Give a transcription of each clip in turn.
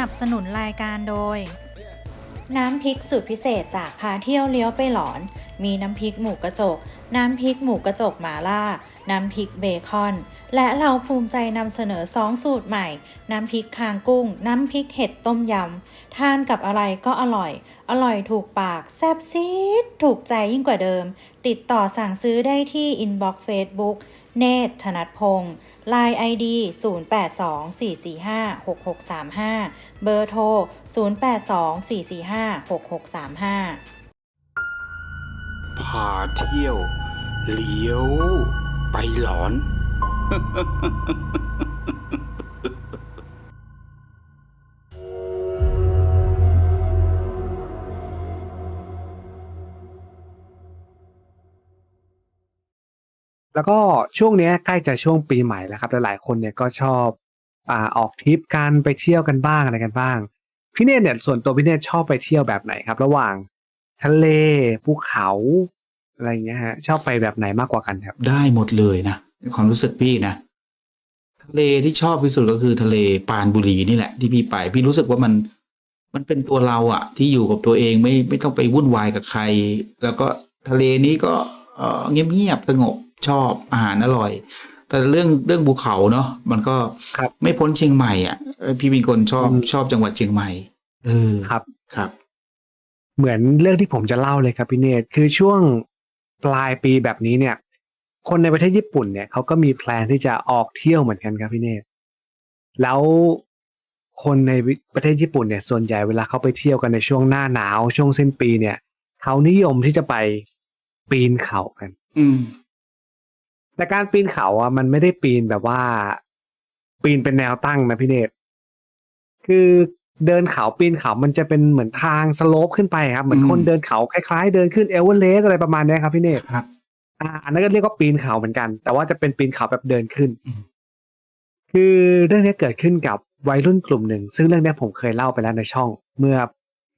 นับสนุนรายการโดย น้ำพริกสูตรพิเศษจากพาเที่ยวเลี้ยวไปหลอน มีน้ำพริกหมูกระจก น้ำพริกหมูกระจกหมาล่า น้ำพริกเบคอน และเราภูมิใจนำเสนอ2สูตรใหม่ น้ำพริกคางกุ้ง น้ำพริกเห็ดต้มยำ ทานกับอะไรก็อร่อย อร่อยถูกปากแซ่บซีดถูกใจยิ่งกว่าเดิม ติดต่อสั่งซื้อได้ที่อินบ็อกซ์เฟซบุ๊กเนตธนัทพงศ์ Line ID 0824456635 เบอร์โทร 0824456635 พาเที่ยว เลี้ยว ไปหลอน แล้วก็ช่วงนี้ใกล้จะช่วงปีใหม่แล้วครับหลายๆคนเนี่ยก็ชอบอ่าออกทริปกันไปเที่ยวกันบ้างอะไรกันบ้างพี่เนตเนี่ยส่วนตัวพี่เนตชอบไปเที่ยวแบบไหนครับ ระหว่างทะเลภูเขาอะไรเงี้ยฮะชอบไปแบบไหนมากกว่ากันครับ ได้หมดเลยนะในความรู้สึกพี่นะทะเลที่ชอบที่สุดก็คือทะเลปานบุรีนี่แหละ ที่พี่ไป พี่รู้สึกว่ามันมันเป็นตัวเราอะที่อยู่กับตัวเองไม่ไม่ต้องไปวุ่นวายกับใคร แล้วก็ทะเลนี้ก็เออเงียบสงบ ชอบอาหารอร่อย แต่เรื่องเรื่องภูเขาเนาะมันก็ครับไม่พ้นเชียงใหม่อะเออพี่เป็นคนชอบอืมชอบจังหวัดเชียงใหม่เออครับครับ เหมือนเรื่องที่ผมจะเล่าเลยครับพี่เนตคือช่วงปลายปีแบบนี้เนี่ย คนในประเทศญี่ปุ่นเนี่ยเขาก็มีแพลนที่จะออกเที่ยวเหมือนกันครับพี่เนตแล้วคนในประเทศญี่ปุ่นเนี่ยส่วนใหญ่เวลาเขาไปเที่ยวกันในช่วงหน้าหนาวช่วงสิ้นปีเนี่ย เขานิยมที่จะไปปีนเขากัน อืม แต่การปีนเขาอะมันไม่ได้ปีนแบบว่า ปีนเป็นแนวตั้งนะพี่เนตคือเดินเขาปีนเขามันจะเป็นเหมือนทางสโลปขึ้นไปครับ เหมือนอืมคนเดินเขาคล้ายๆ เดินขึ้นเอเวอเรสต์อะไรประมาณเนี้ยครับพี่เนตครับอ่าอันนั้นก็เรียกว่าปีนเขาเหมือนกัน แต่ว่าจะเป็นปีนเขาแบบเดินขึ้นอืมคือเรื่องนี้เกิดขึ้นกับวัยรุ่นกลุ่มหนึ่ง ซึ่งเรื่องนี้ผมเคยเล่าไปแล้วในช่อง เมื่อ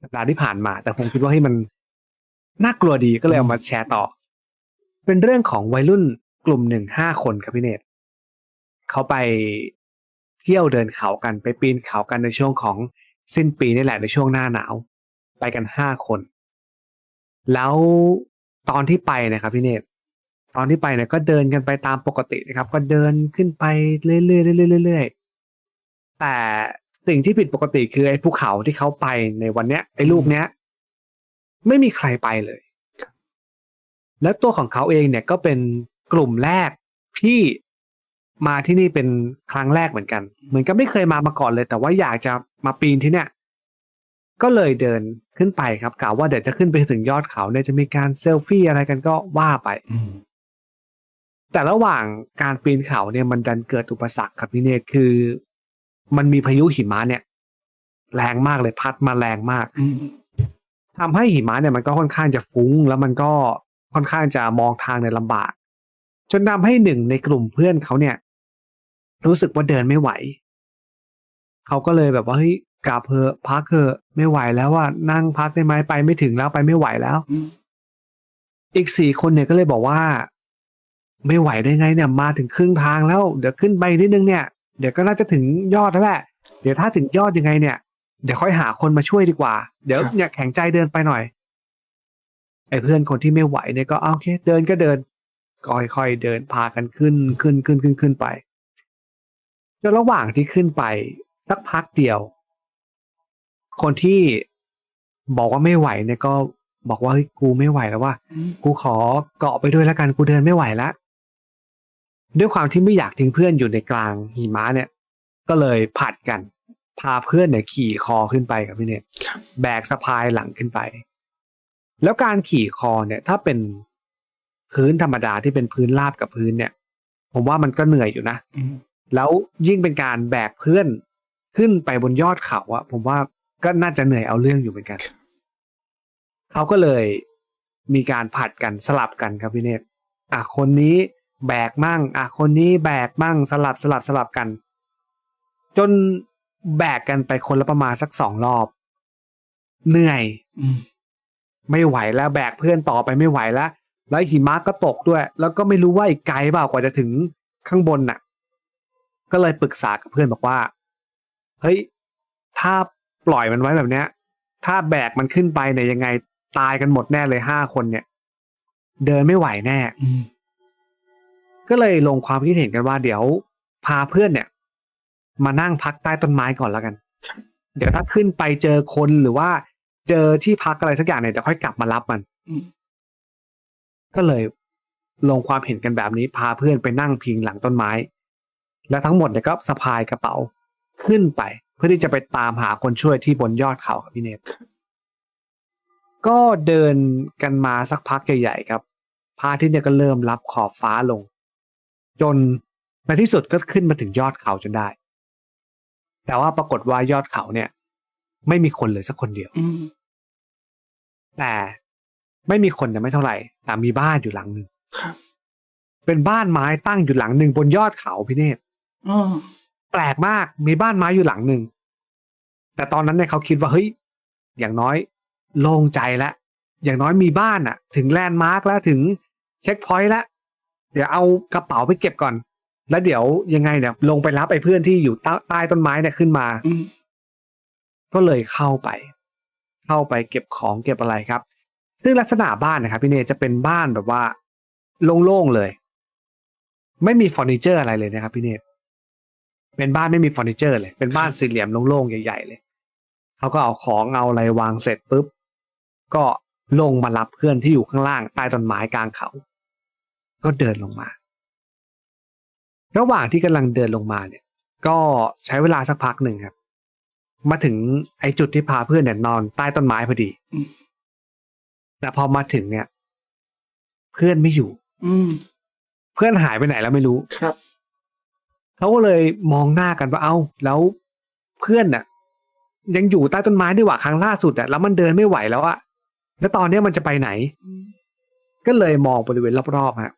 สัปดาห์ที่ผ่านมา แต่ผมคิดว่าให้มันน่ากลัวดีก็เลยเอามาแชร์ต่อ เป็นเรื่องของวัยรุ่น กลุ่มหนึ่งห้าคนครับพี่เนตเขาไปเที่ยวเดินเขากันไปปีนเขากันในช่วงของสิ้นปีนี่แหละในช่วงหน้าหนาว ไปกันห้าคน แล้วตอนที่ไปนะครับพี่เนตตอนที่ไปเนี่ยก็เดินกันไปตามปกตินะครับ ก็เดินขึ้นไปเรื่อยๆเรื่อยๆเรื่อยๆแต่สิ่งที่ผิดปกติคือไอ้ภูเขาที่เขาไปในวันเนี้ยไอ้ลูกเนี้ย ไม่มีใครไปเลย แล้วตัวของเขาเองเนี่ยก็เป็น กลุ่มแรกที่มาที่นี่เป็นครั้งแรกเหมือนกัน เหมือนกับไม่เคยมามาก่อนเลย แต่ว่าอยากจะมาปีนที่เนี่ย ก็เลยเดินขึ้นไปครับกล่าวว่าเดี๋ยวจะขึ้นไปถึงยอดเขาเนี่ยจะมีการเซลฟี่อะไรกันก็ว่าไปอืมแต่ระหว่างการปีนเขาเนี่ยมันดันเกิดอุปสรรคครับพี่เนตคือ มันมีพายุหิมะเนี่ย แรงมากเลยพัดมาแรงมากอืมทำให้หิมะเนี่ยมันก็ค่อนข้างจะฟุ้ง แล้วมันก็ค่อนข้างจะมองทางในยลำบาก จนทำให้หนึ่งในกลุ่มเพื่อนเขาเนี่ย รู้สึกว่าเดินไม่ไหว เขาก็เลยแบบว่าเฮ้ยกลับเพอพักเถอะไม่ไหวแล้วว่านั่งพักได้ไหมไปไม่ถึงแล้วไปไม่ไหวแล้ว อีกสี่คนเนี่ยก็เลยบอกว่า ไม่ไหวได้ไงเนี่ยมาถึงครึ่งทางแล้ว เดี๋ยวขึ้นไปนิดนึงเนี่ย เดี๋ยวก็น่าจะถึงยอดแล้วแหละ เดี๋ยวถ้าถึงยอดยังไงเนี่ย เดี๋ยวค่อยหาคนมาช่วยดีกว่า เดี๋ยวเนี่ยแข็งใจเดินไปหน่อยไอ้เพื่อนคนที่ไม่ไหวเนี่ยก็โอเค เดินก็เดิน ค่อยๆเดินพากันขึ้นขึ้นขึ้นขึ้นขึ้นไปจนระหว่างที่ขึ้นไปสักพักเดียว คนที่บอกว่าไม่ไหวเนี่ยก็บอกว่าเฮ้ยกูไม่ไหวแล้วว่าอืมกูขอเกาะไปด้วยแล้วกันกูเดินไม่ไหวแล้วด้วยความที่ไม่อยากทิ้งเพื่อนอยู่ในกลางหิมะเนี่ย ก็เลยผัดกัน พาเพื่อนเนี่ยขี่คอขึ้นไปกับพี่เนตครับแบกสะพายหลังขึ้นไป แล้วการขี่คอเนี่ย ถ้าเป็น พื้นธรรมดาที่เป็นพื้นราบกับพื้นเนี่ย ผมว่ามันก็เหนื่อยอยู่นะอืมแล้วยิ่งเป็นการแบกเพื่อนขึ้นไปบนยอดเขาอะผมว่าก็น่าจะเหนื่อยเอาเรื่องอยู่เหมือนกัน เขาก็เลยมีการผัดกันสลับกันครับพี่เนตอะคนนี้แบกมั่ง อะคนนี้แบกมั่งสลับสลับสลับกัน จนแบกกันไปคนละประมาณสักสองรอบ เหนื่อยอืมไม่ไหวแล้วแบกเพื่อนต่อไปไม่ไหวแล้ว แล้วหิมะก็ตกด้วย แล้วก็ไม่รู้ว่าอีกไกลเปล่ากว่าจะถึงข้างบนน่ะ ก็เลยปรึกษากับเพื่อนบอกว่า เฮ้ย ถ้าปล่อยมันไว้แบบเนี้ย ถ้าแบกมันขึ้นไปเนี่ยยังไงตายกันหมดแน่เลยห้าคนเนี่ย เดินไม่ไหวแน่ ก็เลยลงความคิดเห็นกันว่า เดี๋ยวพาเพื่อนเนี่ย มานั่งพักใต้ต้นไม้ก่อนแล้วกัน เดี๋ยวถ้าขึ้นไปเจอคนหรือว่า เจอที่พักอะไรสักอย่างเนี่ยเดี๋ยวค่อยกลับมารับมันอื ก็เลยลงความเห็นกันแบบนี้พาเพื่อนไปนั่งพิงหลังต้นไม้ และทั้งหมดเนี่ยก็สะพายกระเป๋าขึ้นไป เพื่อที่จะไปตามหาคนช่วยที่บนยอดเขาครับพี่เนตก็เดินกันมาสักพักใหญ่ๆครับพระอาทิตย์เนี่ยก็เริ่มรับขอบฟ้าลง จนในที่สุดก็ขึ้นมาถึงยอดเขาจนได้ แต่ว่าปรากฏว่ายอดเขาเนี่ย ไม่มีคนเลยสักคนเดียวอืมแต่ ไม่มีคนเนี่ยไม่เท่าไหร่แต่มีบ้านอยู่หลังหนึ่งครับเป็นบ้านไม้ตั้งอยู่หลังหนึ่งบนยอดเขาพี่เนตรอ๋อแปลกมากมีบ้านไม้อยู่หลังหนึ่งแต่ตอนนั้นเนี่ยเขาคิดว่าเฮ้ยอย่างน้อยโล่งใจแล้วอย่างน้อยมีบ้านอะถึงแลนด์มาร์กแล้วถึงเช็คพอยต์แล้วเดี๋ยวเอากระเป๋าไปเก็บก่อน แล้วเดี๋ยวยังไงเนี่ย ลงไปรับไอ้เพื่อนที่อยู่ใต้ใต้ต้นไม้เนี่ยขึ้นมาอืมก็เลยเข้าไป เข้าไปเก็บของเก็บอะไรครับ ซึ่งลักษณะบ้านนะครับพี่เนจะเป็นบ้านแบบว่าโล่งๆเลย ไม่มีเฟอร์นิเจอร์อะไรเลยนะครับพี่เนเป็นบ้านไม่มีเฟอร์นิเจอร์เลย เป็นบ้านสี่เหลี่ยมโล่งๆใหญ่ๆเลยเขาก็เอาของเอาอะไรวางเสร็จปุ๊บก็ลงมารับเพื่อนที่อยู่ข้างล่างใต้ต้นไม้กลางเขา ก็เดินลงมา ระหว่างที่กำลังเดินลงมาเนี่ย ก็ใช้เวลาสักพักหนึ่งครับ มาถึงไอ้จุดที่พาเพื่อนเนี่ยนอนใต้ต้นไม้พอดี แต่พอมาถึงเนี่ย เพื่อนไม่อยู่ อืม เพื่อนหายไปไหนแล้วไม่รู้ครับเขาก็เลยมองหน้ากันว่าเอ้า แล้วเพื่อนน่ะ ยังอยู่ใต้ต้นไม้ด้วยว่าครั้งล่าสุดอะแล้วมันเดินไม่ไหวแล้วอะแล้วตอนเนี้ยมันจะไปไหน ก็เลยมองบริเวณรอบๆฮะ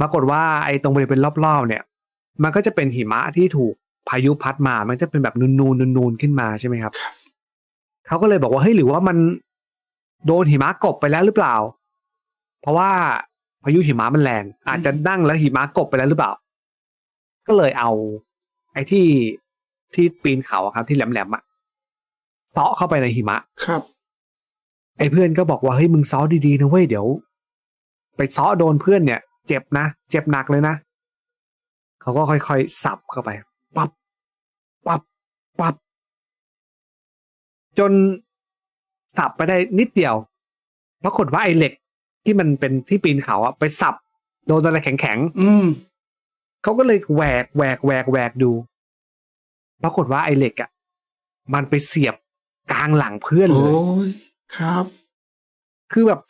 ปรากฏว่าไอ้ตรงบริเวณรอบๆเนี่ย มันก็จะเป็นหิมะที่ถูกพายุพัดมา มันจะเป็นแบบนูนๆนูนๆขึ้นมาใช่ไหมครับเขาก็เลยบอกว่าเฮ้ยหรือว่ามัน โดนหิมะกบไปแล้วหรือเปล่า เพราะว่าพายุหิมะมันแรง อาจจะนั่งแล้วหิมะกบไปแล้วหรือเปล่า ก็เลยเอา ไอ้ที่ที่ปีนเขาอะครับ ที่แหลมๆอะเซาะเข้าไปในหิมะครับ ไอ้เพื่อนก็บอกว่าเฮ้ยมึงซ้อดีๆนะเว้ยเดี๋ยว ไปซ้อโดนเพื่อนเนี่ย เจ็บนะเจ็บหนักเลยนะเขาก็ค่อยๆสับเข้าไป ปับปับปับจน สับไปได้นิดเดียวปรากฏว่าไอ้เหล็กที่มันเป็นที่ปีนเขาอะไปสับโดนอะไรแข็งอืมๆเขาก็เลยแหวกแหวกแหวกแหวกดู ปรากฏว่าไอ้เหล็กอะมันไปเสียบกลางหลังเพื่อนเลโอ้ยยครับ คือแบบ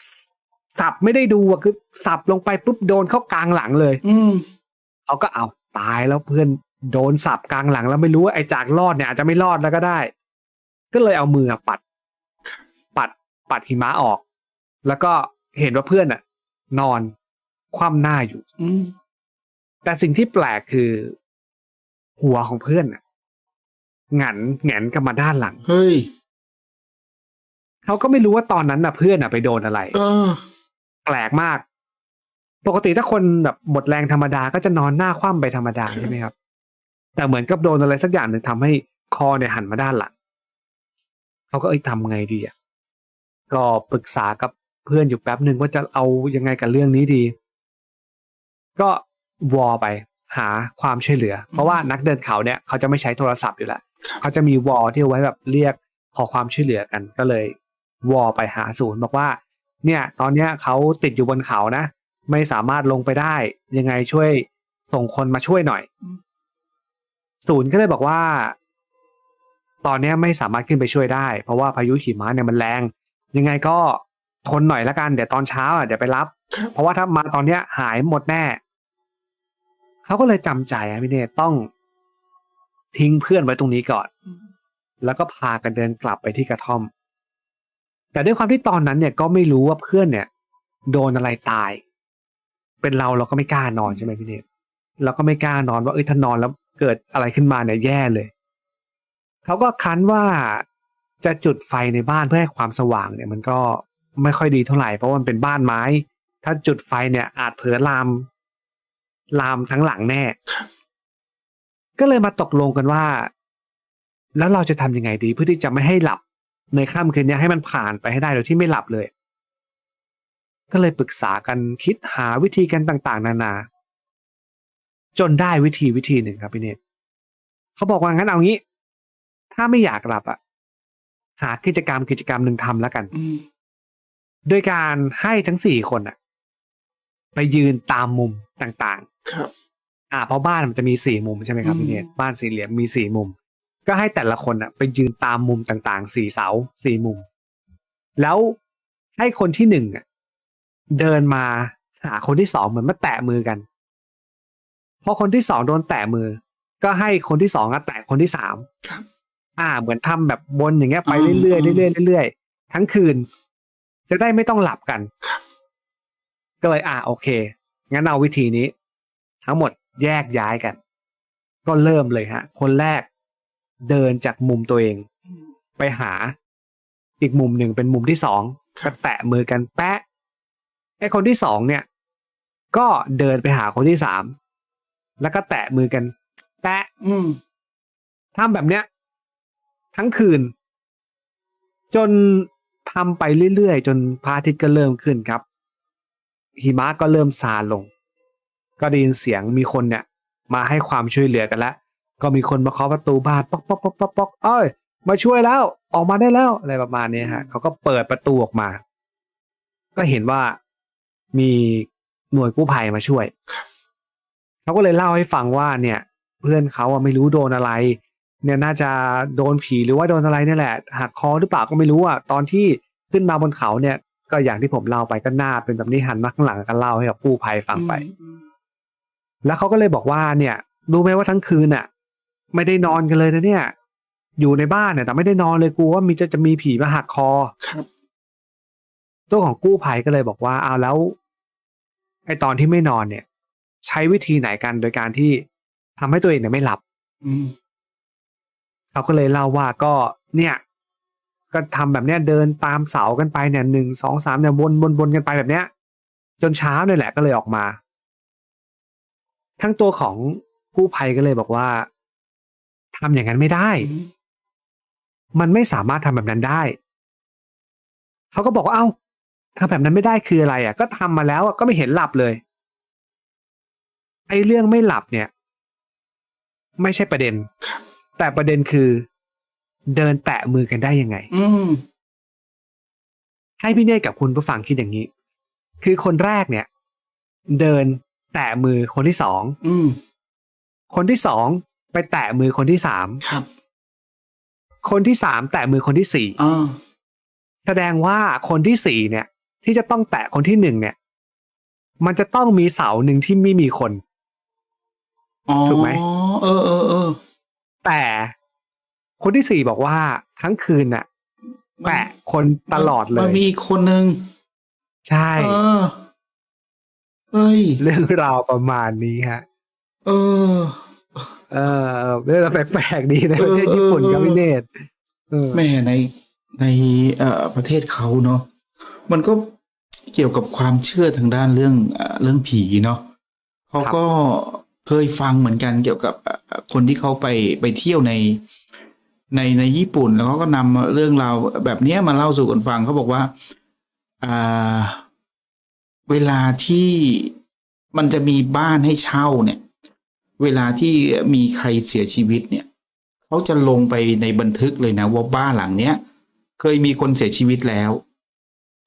สับไม่ได้ดูอะคือสับลงไปปุ๊บโดนเข้ากลางหลังเลย อืมเขาก็เอาตายแล้วเพื่อนโดนสับกลางหลังแล้วไม่รู้ว่าไอ้จากรอดเนี่ยอาจจะไม่รอดแล้วก็ได้ ก็เลยเอามือปัด ปัดปัดหิมะออก แล้วก็เห็นว่าเพื่อนอะ นอนคว่ำหน้าอยู่อืมแต่สิ่งที่แปลกคือ หัวของเพื่อนอะหงันแหงนกลับมาด้านหลัง เฮ้ยเขาก็ไม่รู้ว่าตอนนั้นน่ะเพื่อนอะไปโดนอะไรเออแปลกมาก ปกติถ้าคนแบบหมดแรงธรรมดาก็จะนอนหน้าคว่ำไปธรรมดาใช่ไหมครับ แต่เหมือนกับโดนอะไรสักอย่างหนึ่งทำให้คอเนี่ยหันมาด้านหลังเขาก็เอ้ยทำไงดีอะ ก็ปรึกษากับเพื่อนอยู่แป๊บหนึ่งว่าจะเอายังไงกับเรื่องนี้ดี ก็วอลไปหาความช่วยเหลือ เพราะว่านักเดินเขาเนี่ยเขาจะไม่ใช้โทรศัพท์อยู่แล้วเขาจะมีวอลที่เอาไว้แบบเรียกขอความช่วยเหลือกันก็เลยวอลไปหาศูนย์บอกว่า เนี่ย ตอนเนี้ยเขาติดอยู่บนเขานะ ไม่สามารถลงไปได้ ยังไงช่วยส่งคนมาช่วยหน่อยอืมศูนย์ก็เลยบอกว่า ตอนเนี้ยไม่สามารถขึ้นไปช่วยได้ เพราะว่าพายุหิมะเนี่ยมันแรง ยังไงก็ทนหน่อยละกัน เดี๋ยวตอนเช้าอะเดี๋ยวไปรับครับเพราะว่าถ้ามาตอนเนี้ยหายหมดแน่เขาก็เลยจำใจอะพี่เนตต้องทิ้งเพื่อนไว้ตรงนี้ก่อนอืมแล้วก็พากันเดินกลับไปที่กระท่อม แต่ด้วยความที่ตอนนั้นเนี่ยก็ไม่รู้ว่าเพื่อนเนี่ย โดนอะไรตาย เป็นเราเราก็ไม่กล้านอนใช่ไหมพี่เนตเราก็ไม่กล้านอนว่าเอ้ยถ้านอนแล้วเกิดอะไรขึ้นมาเนี่ยแย่เลย เขาก็คันว่า จะจุดไฟในบ้านเพื่อให้ความสว่างเนี่ยมันก็ไม่ค่อยดีเท่าไหร่เพราะมันเป็นบ้านไม้ ถ้าจุดไฟเนี่ยอาจเผลอลาม ลามทั้งหลังแน่ ก็เลยมาตกลงกันว่า แล้วเราจะทำยังไงดี เพื่อที่จะไม่ให้หลับในค่ำคืนนี้ให้มันผ่านไปให้ได้โดยที่ไม่หลับเลย ก็เลยปรึกษากันคิดหาวิธีกันต่าง ๆ นานา จนได้วิธีวิธีหนึ่งครับพี่เนตเขาบอกว่างั้นเอางี้ ถ้าไม่อยากหลับอะ หากิจกรรมกิจกรรมหนึ่งทำแล้วกันอืมโดยการให้ทั้งสี่คนอะไปยืนตามมุมต่างครับๆอ่าเพราะบ้านมันจะมีสี่มุมใช่ไหมครับอืมพี่เนตบ้านสี่เหลี่ยมมีสี่มุม ก็ให้แต่ละคนอะไปยืนตามมุมต่างๆสี่เสาสี่มุม แล้วให้คนที่หนึ่งอะเดินมาหาคนที่สองเหมือนมาแตะมือกันพอคนที่สองโดนแตะมือ ก็ให้คนที่สองอะแตะคนที่สามครับ อ่า เหมือนทำแบบวนอย่างเงี้ยไปอ่าเรื่อยๆเรื่อยๆเรื่อยๆทั้งคืน จะได้ไม่ต้องหลับกันครับก็เลยอ่าโอเค งั้นเอาวิธีนี้ ทั้งหมดแยกย้ายกัน ก็เริ่มเลยฮะ คนแรกเดินจากมุมตัวเอง ไปหา อีกมุมหนึ่งเป็นมุมที่สองครัก็บแตะมือกันแปะไอ้คนที่สองเนี่ย ก็เดินไปหาคนที่สามแล้วก็แตะมือกัน แปะอืมทำแบบเนี้ย ทั้งคืน จนทำไปเรื่อยๆ จนพระอาทิตย์ก็เริ่มขึ้นครับ หิมะก็เริ่มซาลง ก็ได้ยินเสียงมีคนเนี่ย มาให้ความช่วยเหลือกันแล้วก็มีคนมาเคาะประตูบ้านป๊อกป๊อกป๊อกป๊อกป๊อกเอ้ยมาช่วยแล้วออกมาได้แล้วอะไรประมาณนี้ฮะเขาก็เปิดประตูออกมา ก็เห็นว่ามีหน่วยกู้ภัยมาช่วยเขาก็เลยเล่าให้ฟังว่าเนี่ย เพื่อนเขาอะไม่รู้โดนอะไร เนี่ยน่าจะโดนผีหรือว่าโดนอะไรเนี่ยแหละหักคอหรือเปล่าก็ไม่รู้อะตอนที่ขึ้นมาบนเขาเนี่ย ก็อย่างที่ผมเล่าไปก็หน้าเป็นแบบนี้หันมาข้างหลังก็เล่าให้กับกู้ภัยฟังไป แล้วเขาก็เลยบอกว่าเนี่ยรู้ไหมว่าทั้งคืนน่ะ ไม่ได้นอนกันเลยนะเนี่ย อยู่ในบ้านเนี่ย แต่ไม่ได้นอนเลยกลัวว่ามีจะจะมีผีมาหักคอครับตัวของกู้ภัยก็เลยบอกว่าเอาแล้วไอตอนที่ไม่นอนเนี่ย ใช้วิธีไหนกันโดยการที่ทำให้ตัวเองเนี่ยไม่หลับ อืม เขาก็เลยเล่าว่าก็เนี่ยก็ทำแบบเนี้ยเดินตามเสากันไปเนี่ยหนึ่งสองสามเนี่ยวนวนวนกันไปแบบเนี้ย จนเช้าเนี่ยแหละก็เลยออกมา ทั้งตัวของกู้ภัยก็เลยบอกว่าทำอย่างนั้นไม่ได้ มันไม่สามารถทำแบบนั้นได้ เขาก็บอกว่าเอ้าทำแบบนั้นไม่ได้คืออะไรอะ ก็ทำมาแล้วอะก็ไม่เห็นหลับเลย ไอ้เรื่องไม่หลับเนี่ย ไม่ใช่ประเด็นครับ แต่ประเด็นคือ เดินแตะมือกันได้ยังไง อืมให้พี่เนตกับคุณผู้ฟังคิดอย่างนี้ คือคนแรกเนี่ย เดินแตะมือคนที่สองอืมคนที่สองไปแตะมือคนที่สามครับ คนที่สามแตะมือคนที่สี่อ่าแสดงว่าคนที่สี่เนี่ย ที่จะต้องแตะคนที่หนึ่งเนี่ย มันจะต้องมีเสาหนึ่งที่ไม่มีคนอ๋อถูกไหมเออเออเออ แต่คนที่สี่บอกว่าทั้งคืนน่ะแตะคนตลอดเลมันยมีอีกคนนึง ใช่เออเฮ้ย เรื่องราวประมาณนี้ฮะ เออ เออเรื่องราวแปลกๆดีในประเทศญี่ปุ่นครับพี่เนตรเออแม่ในในเอ่อประเทศเขาเนาะมันก็เกี่ยวกับความเชื่อทางด้านเรื่องเอ่อเรื่องผีเนาะเขาก็ เคยฟังเหมือนกันเกี่ยวกับเอ่อคนที่เขาไปไปเที่ยวในในในญี่ปุ่น แล้วเขาก็นำเรื่องราวแบบเนี้ยมาเล่าสู่กันฟังเขาบอกว่าอ่าเวลาที่มันจะมีบ้านให้เช่าเนี่ย เวลาที่มีใครเสียชีวิตเนี่ยเขาจะลงไปในบันทึกเลยนะว่าบ้านหลังเนี้ยเคยมีคนเสียชีวิตแล้ว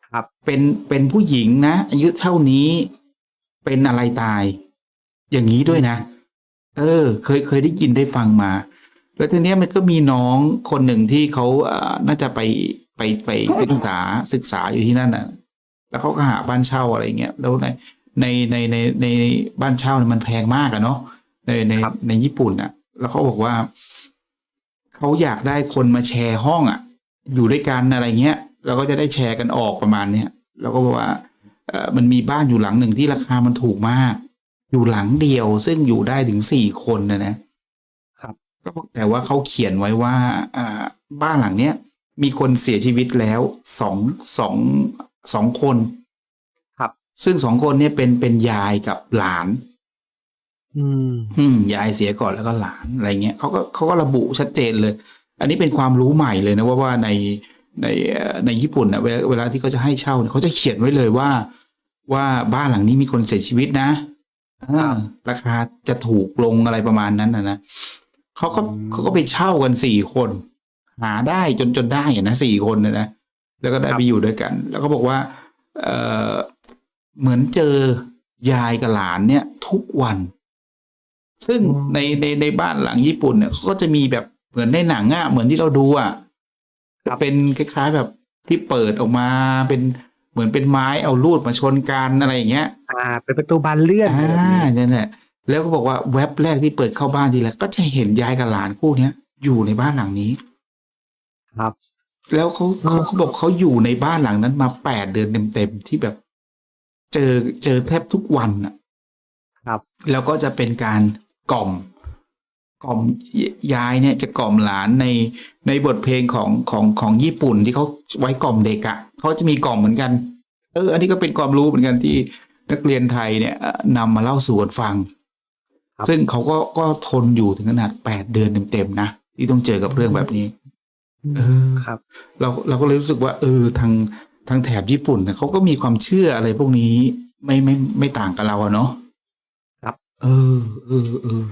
ครับ เป็นเป็นผู้หญิงนะ อายุเท่านี้เป็นอะไรตาย อย่างนี้ด้วยนะ เออ เคยเคยได้ยินได้ฟังมา แล้วทีเนี้ยมันก็มีน้องคนหนึ่งที่เขาเอ่อน่าจะไปไปไปศึกษาศึกษาอยู่ที่นั่นน่ะ แล้วเขาก็หาบ้านเช่าอะไรเงี้ยแล้วในในในในในบ้านเช่าเนี่ยมันแพงมากอะเนาะในในครับในญี่ปุ่นอะแล้วเขาบอกว่าเขาอยากได้คนมาแชร์ห้องอะอยู่ด้วยกันอะไรเงี้ยแล้วก็จะได้แชร์กันออกประมาณเนี้ยแล้วก็บอกว่าเออมันมีบ้านอยู่หลังหนึ่งที่ราคามันถูกมาก อยู่หลังเดียวซึ่งอยู่ได้ถึงสี่คนนะนะครับ ก็บอกแต่ว่าเขาเขียนไว้ว่า อ่า บ้านหลังเนี้ยมีคนเสียชีวิตแล้วสองสองสองคน ครับ ซึ่งสองคนเนี่ยเป็นเป็นยายกับหลาน อืม อืมยายเสียก่อนแล้วก็หลานอะไรเงี้ยเขาก็เขาก็ระบุชัดเจนเลย อันนี้เป็นความรู้ใหม่เลยนะว่าว่าในในเอ่อในญี่ปุ่นนะเวลาเวลาที่เขาจะให้เช่าเนี่ยเขาจะเขียนไว้เลยว่า ว่าบ้านหลังนี้มีคนเสียชีวิตนะอ่า ราคาจะถูกลงอะไรประมาณนั้นนะนะเขาก็เขาก็ไปเช่ากันสี่คน หาได้จนจนได้อะนะสี่คนนะนะแล้วก็ได้ไปอยู่ด้วยกัน แล้วก็บอกว่า เออเหมือนเจอยายกับหลานเนี่ย ทุกวัน ซึ่งอืมในในในบ้านหลังญี่ปุ่นเนี่ยเขาก็จะมีแบบเหมือนในหนังอะเหมือนที่เราดูอะเป็นคล้ายๆแบบที่เปิดออกมาเป็น เหมือนเป็นไม้เอาลูดมาชนกันอะไรอย่างเงี้ย อ่า เป็นประตูบานเลื่อนอ่แบบานี้นั่นแหละแล้วก็บอกว่าแว็บแรกที่เปิดเข้าบ้านทีแรกก็จะเห็นยายกับหลานคู่เนี้ยอยู่ในบ้านหลังนี้ ครับ แล้วเขาเขาเขาบอกเขาอยู่ในบ้านหลังนั้นมาแปดเดือนเต็มๆที่แบบ เจอเจอแทบทุกวันอะ ครับ แล้วก็จะเป็นการกล่อม กล่อมยยายเนี่ยจะกล่อมหลานในในบทเพลงของของของญี่ปุ่นที่เขาไว้กล่อมเด็กอะ่ะเขาจะมีกล่อมเหมือนกัน เออ อันนี้ก็เป็นความรู้เหมือนกันที่นักเรียนไทยเนี่ยเอ่อนำมาเล่าสู่กันฟังครับซึ่งเขาก็ก็ทนอยู่ถึงขนาดแปดเดือนเต็มๆนะที่ต้องเจอกับเรื่องแบบนี้ เออครับ เราเราก็เลยรู้สึกว่า เออ ทางทางแถบญี่ปุ่นเนี่ยเขาก็มีความเชื่ออะไรพวกนี้ไม่ไม่ไม่ต่างกับเราอะเนาะครับ เออเออเออ